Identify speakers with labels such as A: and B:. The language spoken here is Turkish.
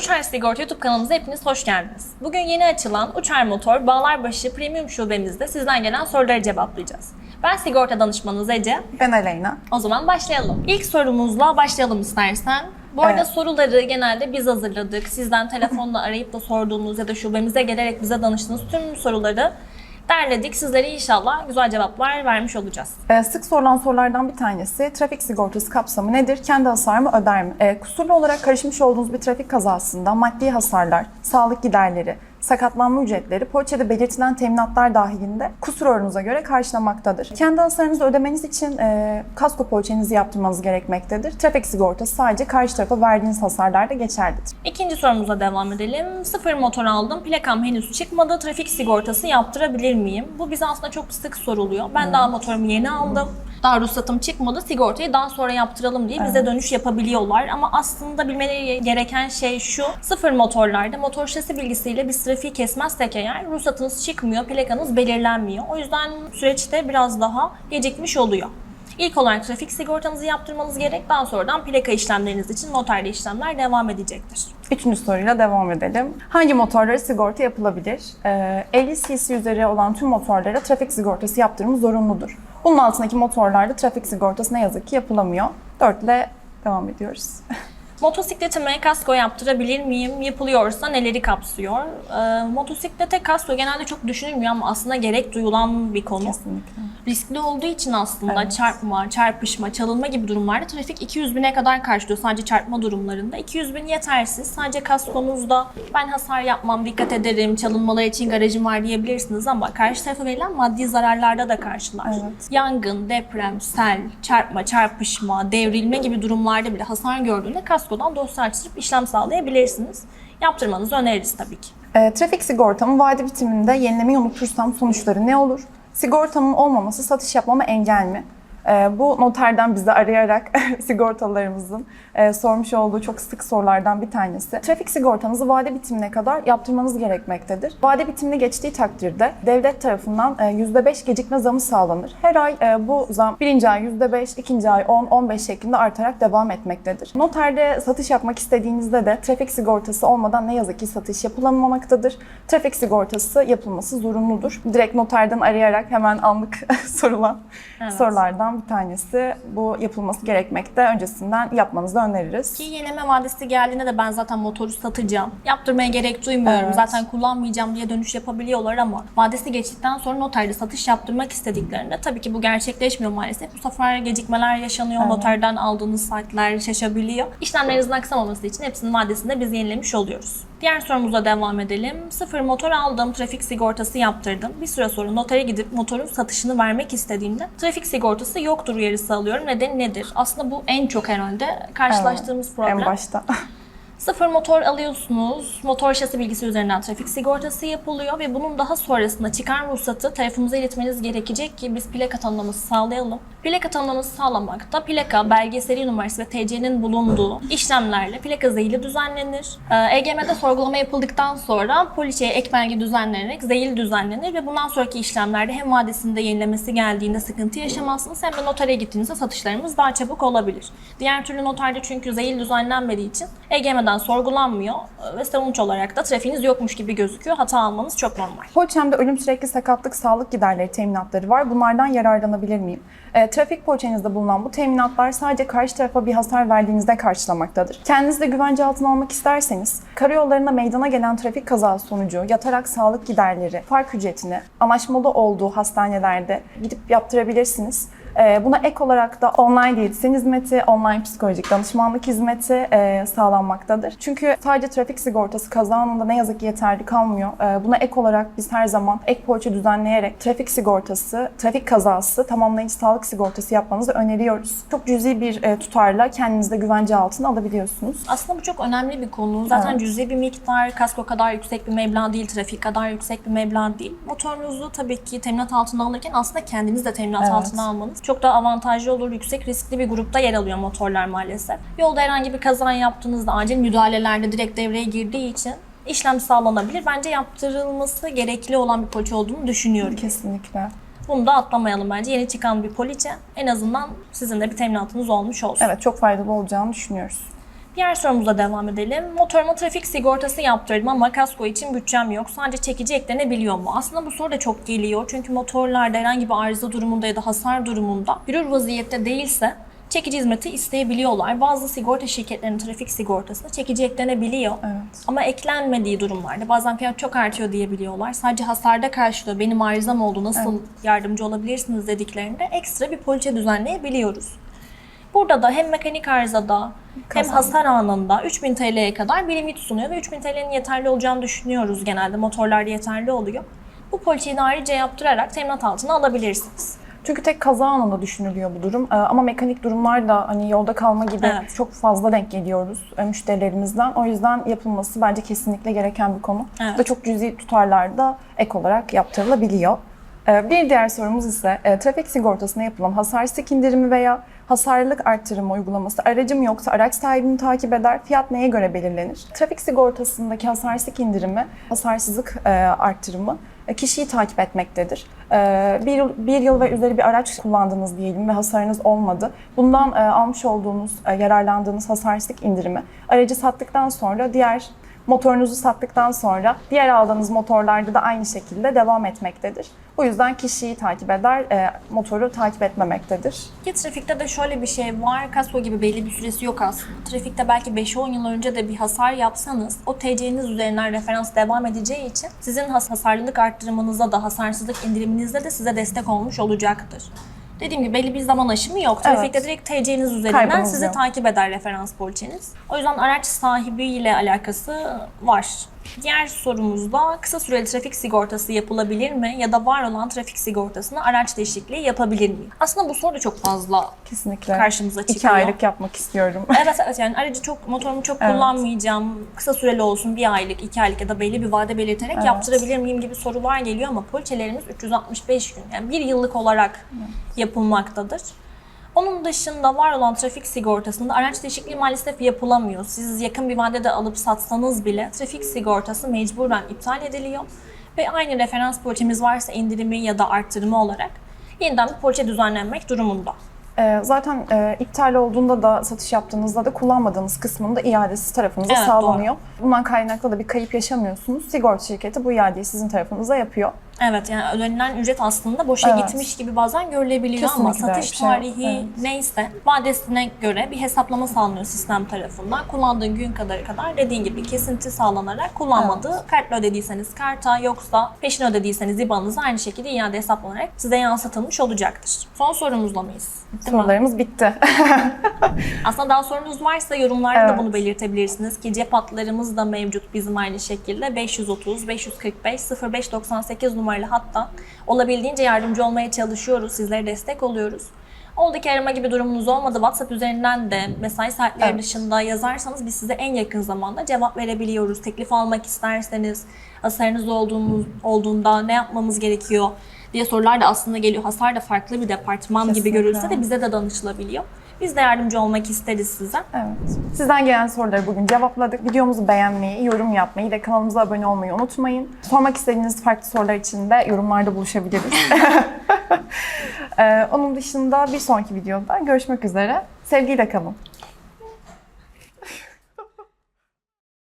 A: Uçar Sigorta YouTube kanalımıza hepiniz hoş geldiniz. Bugün yeni açılan Uçar Motor Bağlarbaşı Premium şubemizde sizden gelen soruları cevaplayacağız. Ben sigorta danışmanınız Ece.
B: Ben Aleyna.
A: O zaman başlayalım. İlk sorumuzla başlayalım istersen. Bu arada
B: Evet.
A: soruları genelde biz hazırladık. Sizden telefonla arayıp da sorduğunuz ya da şubemize gelerek bize danıştığınız tüm soruları derledik. Sizlere inşallah güzel cevaplar vermiş olacağız.
B: Ee, sık sorulan sorulardan bir tanesi trafik sigortası kapsamı nedir? Kendi hasarımı öder mi? Ee, kusurlu olarak karışmış olduğunuz bir trafik kazasında maddi hasarlar, sağlık giderleri, sakatlanma ücretleri poliçede belirtilen teminatlar dahilinde kusur oranınıza göre karşılamaktadır. Kendi hasarınızı ödemeniz için e, kasko poliçenizi yaptırmanız gerekmektedir. Trafik sigortası sadece karşı tarafa verdiğiniz hasarlarda geçerlidir.
A: İkinci sorumuza devam edelim. Sıfır motor aldım, plakam henüz çıkmadı, trafik sigortası yaptırabilir miyim? Bu bize aslında çok sık soruluyor. Ben daha motorumu yeni aldım. Daha ruhsatım çıkmadı, sigortayı daha sonra yaptıralım diye bize dönüş yapabiliyorlar. Ama aslında bilmeleri gereken şey şu, sıfır motorlarda motor şasi bilgisiyle biz trafiği kesmezsek eğer ruhsatınız çıkmıyor, plakanız belirlenmiyor. O yüzden süreçte biraz daha gecikmiş oluyor. İlk olarak trafik sigortanızı yaptırmanız gerek. Daha sonradan plaka işlemleriniz için noterde işlemler devam edecektir.
B: Üçüncü soruyla devam edelim. Hangi motorlara sigorta yapılabilir? Ee, 50 cc üzeri olan tüm motorlara trafik sigortası yaptırımı zorunludur. Bunun altındaki motorlarda trafik sigortası ne yazık ki yapılamıyor. 4 ile devam ediyoruz.
A: Motosikletime kasko yaptırabilir miyim? Yapılıyorsa neleri kapsıyor? Ee, motosiklete kasko genelde çok düşünülmüyor ama aslında gerek duyulan bir konu.
B: Kesinlikle.
A: Riskli olduğu için aslında
B: Evet.
A: çarpma, çarpışma, çalınma gibi durumlarda trafik 200 bine kadar karşılıyor sadece çarpma durumlarında. 200 bin yetersiz. Sadece kaskonuzda ben hasar yapmam, dikkat ederim, çalınmalar için garajım var diyebilirsiniz ama karşı tarafa verilen maddi zararlarda da karşılar.
B: Evet.
A: Yangın, deprem, sel, çarpma, çarpışma, devrilme gibi durumlarda bile hasar gördüğünde kaskodan dosya açtırıp işlem sağlayabilirsiniz. Yaptırmanızı öneririz tabii ki.
B: Ee, trafik sigortamı vade bitiminde yenilemeyi unutursam sonuçları ne olur? Sigortamın olmaması satış yapmama engel mi? Ee, bu noterden bizi arayarak sigortalarımızın e, sormuş olduğu çok sık sorulardan bir tanesi. Trafik sigortanızı vade bitimine kadar yaptırmanız gerekmektedir. Vade bitimini geçtiği takdirde devlet tarafından e, %5 gecikme zamı sağlanır. Her ay e, bu zam birinci ay %5, ikinci ay 10, 15 şeklinde artarak devam etmektedir. Noterde satış yapmak istediğinizde de trafik sigortası olmadan ne yazık ki satış yapılamamaktadır. Trafik sigortası yapılması zorunludur. Direkt noterden arayarak hemen anlık sorulan
A: Evet.
B: sorulardan bir tanesi. Bu yapılması gerekmekte. Öncesinden yapmanızı öneririz.
A: Ki yenileme vadesi geldiğinde de ben zaten motoru satacağım. Yaptırmaya gerek duymuyorum.
B: Evet.
A: Zaten kullanmayacağım diye dönüş yapabiliyorlar ama vadesi geçtikten sonra noterde satış yaptırmak istediklerinde tabii ki bu gerçekleşmiyor maalesef. Bu sefer gecikmeler yaşanıyor.
B: Evet.
A: Noterden aldığınız saatler şaşabiliyor. İşlemlerinizin aksamaması için hepsinin vadesinde biz yenilemiş oluyoruz. Diğer sorumuza devam edelim. Sıfır motor aldım, trafik sigortası yaptırdım. Bir süre sonra notere gidip motorun satışını vermek istediğimde trafik sigortası yoktur uyarısı alıyorum. Nedeni nedir? Aslında bu en çok herhalde karşılaştığımız
B: Evet,
A: problem.
B: En başta.
A: Sıfır motor alıyorsunuz, motor şasi bilgisi üzerinden trafik sigortası yapılıyor ve bunun daha sonrasında çıkan ruhsatı tarafımıza iletmeniz gerekecek ki biz plaka tanımlaması sağlayalım. Plaka tanımlaması sağlamakta plaka, belge seri numarası ve TC'nin bulunduğu işlemlerle plaka zeyli düzenlenir. Ee, EGM'de sorgulama yapıldıktan sonra poliçeye ek belge düzenlenerek zeyil düzenlenir ve bundan sonraki işlemlerde hem vadesinde yenilemesi geldiğinde sıkıntı yaşamazsınız hem de notere gittiğinizde satışlarımız daha çabuk olabilir. Diğer türlü noterde çünkü zeyil düzenlenmediği için EGM'den sorgulanmıyor ve sonuç olarak da trafiğiniz yokmuş gibi gözüküyor. Hata almanız çok normal.
B: Poliçemde ölüm sürekli sakatlık, sağlık giderleri teminatları var. Bunlardan yararlanabilir miyim? E, trafik poliçenizde bulunan bu teminatlar sadece karşı tarafa bir hasar verdiğinizde karşılamaktadır. Kendinizi de güvence altına almak isterseniz, karayollarında meydana gelen trafik kazası sonucu yatarak sağlık giderleri, fark ücretini anlaşmalı olduğu hastanelerde gidip yaptırabilirsiniz. E, buna ek olarak da online diyetisyen hizmeti, online psikolojik danışmanlık hizmeti e, sağlanmaktadır. Çünkü sadece trafik sigortası kaza anında ne yazık ki yeterli kalmıyor. E, buna ek olarak biz her zaman ek poliçe düzenleyerek trafik sigortası, trafik kazası, tamamlayıcı sağlık sigortası yapmanızı öneriyoruz. Çok cüzi bir e, tutarla kendinizi de güvence altına alabiliyorsunuz.
A: Aslında bu çok önemli bir konu. Zaten
B: Evet.
A: cüzi bir miktar, kasko kadar yüksek bir meblağ değil, trafik kadar yüksek bir meblağ değil. Motorunuzu tabii ki teminat altına alırken aslında kendiniz de teminat
B: Evet.
A: altına almanız çok daha avantajlı olur. Yüksek riskli bir grupta yer alıyor motorlar maalesef. Yolda herhangi bir kaza yaptığınızda acil müdahalelerde direkt devreye girdiği için işlem sağlanabilir. Bence yaptırılması gerekli olan bir poliçe olduğunu düşünüyorum.
B: Kesinlikle.
A: Bunu da atlamayalım bence. Yeni çıkan bir poliçe. En azından sizin de bir teminatınız olmuş olsun.
B: Evet çok faydalı olacağını düşünüyoruz.
A: Diğer sorumuza devam edelim. Motoruma trafik sigortası yaptırdım ama kasko için bütçem yok. Sadece çekici eklenebiliyor mu? Aslında bu soru da çok geliyor. Çünkü motorlarda herhangi bir arıza durumunda ya da hasar durumunda yürür vaziyette değilse çekici hizmeti isteyebiliyorlar. Bazı sigorta şirketlerinin trafik sigortasına çekici eklenebiliyor.
B: Evet.
A: Ama eklenmediği durumlarda bazen fiyat çok artıyor diyebiliyorlar. Sadece hasarda karşılıyor. Benim arızam oldu nasıl yardımcı olabilirsiniz dediklerinde ekstra bir poliçe düzenleyebiliyoruz. Burada da hem mekanik arızada hem
B: Kazanda.
A: hasar anında 3000 TL'ye kadar bir limit sunuyor ve 3000 TL'nin yeterli olacağını düşünüyoruz genelde. Motorlarda yeterli oluyor. Bu poliçeyi de ayrıca yaptırarak teminat altına alabilirsiniz.
B: Çünkü tek kaza anında düşünülüyor bu durum. Ee, Ama mekanik durumlar da hani yolda kalma gibi
A: Evet.
B: çok fazla denk geliyoruz e, müşterilerimizden. O yüzden yapılması bence kesinlikle gereken bir konu.
A: Evet.
B: Bu da çok cüzi tutarlarda ek olarak yaptırılabiliyor. Ee, Bir diğer sorumuz ise e, trafik sigortasına yapılan hasar stik indirimi veya hasarlılık arttırımı uygulaması aracım yoksa araç sahibini takip eder. Fiyat neye göre belirlenir? Trafik sigortasındaki hasar stik indirimi, hasarsızlık e, arttırımı e, kişiyi takip etmektedir. Bir yıl, bir yıl ve üzeri bir araç kullandınız diyelim ve hasarınız olmadı. Bundan almış olduğunuz, yararlandığınız hasarsızlık indirimi aracı sattıktan sonra diğer motorunuzu sattıktan sonra diğer aldığınız motorlarda da aynı şekilde devam etmektedir. Bu yüzden kişiyi takip eder, e, motoru takip etmemektedir.
A: Ki trafikte de şöyle bir şey var. Kasko gibi belli bir süresi yok aslında. Trafikte belki 5-10 yıl önce de bir hasar yapsanız o TC'niz üzerinden referans devam edeceği için sizin has- hasarlılık arttırmanıza da hasarsızlık indiriminizde de size destek olmuş olacaktır. Dediğim gibi belli bir zaman aşımı yok. Trafikte
B: Evet.
A: direkt TC'niz üzerinden
B: Kaybınız
A: sizi takip eder referans poliçeniz. O yüzden araç sahibiyle alakası var. Diğer sorumuzda kısa süreli trafik sigortası yapılabilir mi ya da var olan trafik sigortasına araç değişikliği yapabilir miyim? Aslında bu soru da çok fazla
B: Kesinlikle.
A: karşımıza
B: İki
A: çıkıyor.
B: aylık yapmak istiyorum.
A: Evet evet yani aracı çok motorumu çok
B: Evet.
A: kullanmayacağım. Kısa süreli olsun bir aylık, iki aylık ya da belli bir vade belirterek
B: Evet.
A: yaptırabilir miyim gibi sorular geliyor ama poliçelerimiz 365 gün yani bir yıllık olarak yapılmaktadır. Onun dışında var olan trafik sigortasında araç değişikliği maalesef yapılamıyor. Siz yakın bir vadede alıp satsanız bile trafik sigortası mecburen iptal ediliyor. Ve aynı referans poliçemiz varsa indirimi ya da arttırımı olarak yeniden bir poliçe düzenlenmek durumunda.
B: E, zaten e, iptal olduğunda da satış yaptığınızda da kullanmadığınız kısmının da iadesi tarafınıza
A: Evet,
B: sağlanıyor. Bundan kaynaklı da bir kayıp yaşamıyorsunuz. Sigorta şirketi bu iadeyi sizin tarafınıza yapıyor.
A: Evet yani ödenilen ücret aslında boşa
B: Evet.
A: gitmiş gibi bazen görülebiliyor ama
B: Kesinlikle
A: satış
B: bir şey
A: tarihi
B: Evet.
A: neyse vadesine göre bir hesaplama sağlanıyor sistem tarafından. Kullandığın gün kadar kadar dediğin gibi kesinti sağlanarak kullanmadığı kartla ödediyseniz karta yoksa peşin ödediyseniz IBAN'ınıza aynı şekilde iade hesaplanarak size yansıtılmış olacaktır. Son sorumuzla mıyız? Mi?
B: Sorularımız bitti.
A: Aslında daha sorunuz varsa yorumlarda da
B: Evet.
A: bunu belirtebilirsiniz ki cep hatlarımız da mevcut bizim aynı şekilde 530 545 0598 numaralı hatta olabildiğince yardımcı olmaya çalışıyoruz. Sizlere destek oluyoruz. Oldu ki arama gibi durumunuz olmadı. WhatsApp üzerinden de mesai saatleri
B: Evet.
A: dışında yazarsanız biz size en yakın zamanda cevap verebiliyoruz. Teklif almak isterseniz, hasarınız olduğunuz, olduğunda ne yapmamız gerekiyor diye sorular da aslında geliyor. Hasar da farklı bir departman gibi
B: Kesinlikle.
A: görülse de bize de danışılabiliyor. Biz de yardımcı olmak isteriz size.
B: Evet. Sizden gelen soruları bugün cevapladık. Videomuzu beğenmeyi, yorum yapmayı ve kanalımıza abone olmayı unutmayın. Sormak istediğiniz farklı sorular için de yorumlarda buluşabiliriz. Ee, onun dışında bir sonraki videoda görüşmek üzere. Sevgiyle kalın.